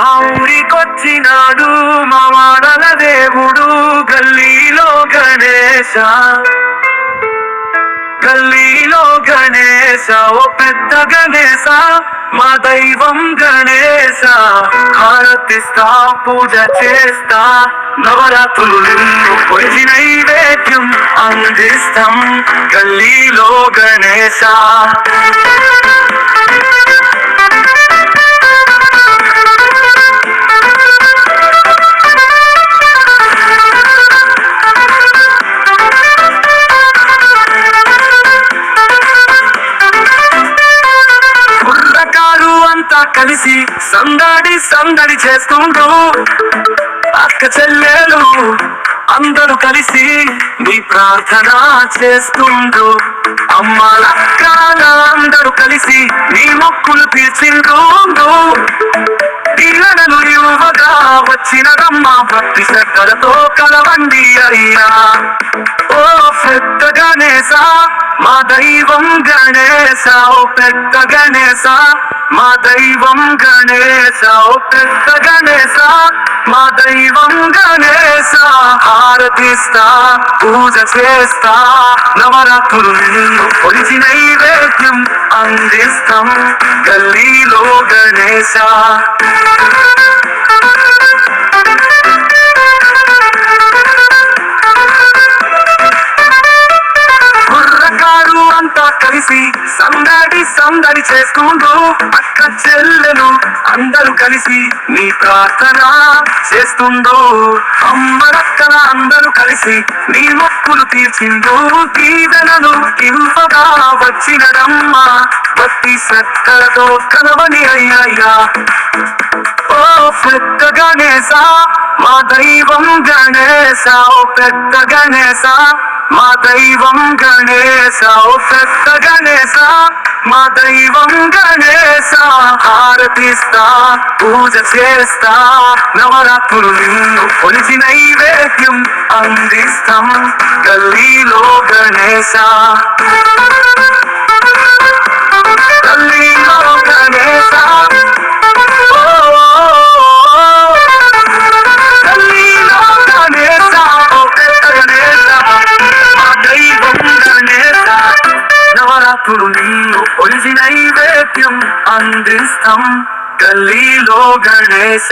మా ఊరికొచ్చినాడు మా వాడల దేవుడు గల్లీలో గణేశ. గల్లీలో గణేశ ఓ పెద్ద గణేశ మా దైవం గణేశ. హారతిస్తా పూజ చేస్తా నవరాత్రులు నిన్ను పొడిచి నైవేద్యం అందిస్తాం గల్లీలో గణేశ. అంతా కలిసి సందడి సందడి చేస్తుండ్రు. అక్క చెల్లెలు అందరూ కలిసి నీ ప్రార్థన చేస్తుండ్రు. అమ్మలక్కల అందరూ కలిసి నీ మొక్కులు తీర్చిండ్రు. వచ్చినదమ్మ భక్తి శ్రద్ధలతో కలవండి అయ్యా ఓ పెద్ద గణేశ మా దైవం గణేశ ఓ పెద్ద గణేశ మా దైవం గణేశ ఓ పెద్ద గణేశ మా దైవం గణేశ. హారతిస్తా పూజ చేస్తా నవరాత్రులు నిన్ను నైవేద్యం అందిస్తాం గల్లీలో గణేశ. కుర్రకారు అంతా కలిసి సందడి సందడి చేసుకుంటూ అక్క చెల్లెలు అందరూ కలిసి నీ ప్రార్థన చేస్తుందో అమ్మరక్కన అందరూ కలిసి నీ మొక్కులు తీర్చిందో దీవెనను ఇంపగా వచ్చినదమ్మ భక్తి శ్రద్ధలతో కలవని అయ్యయ్యా. పెద్ద గణేశ మా దైవం గణేశ ఓ పెద్ద గణేశ మా దైవం గణేశ ఓ పెద్ద గణేశ మా దైవం గణేశ హారతిస్తా పూజ చేస్తా నవరాత్రులు నిన్ను కొలిచి నైవేద్యం అందిస్తాం గల్లీలో గణేశ. అందిస్తాం గల్లీలో గణేశ.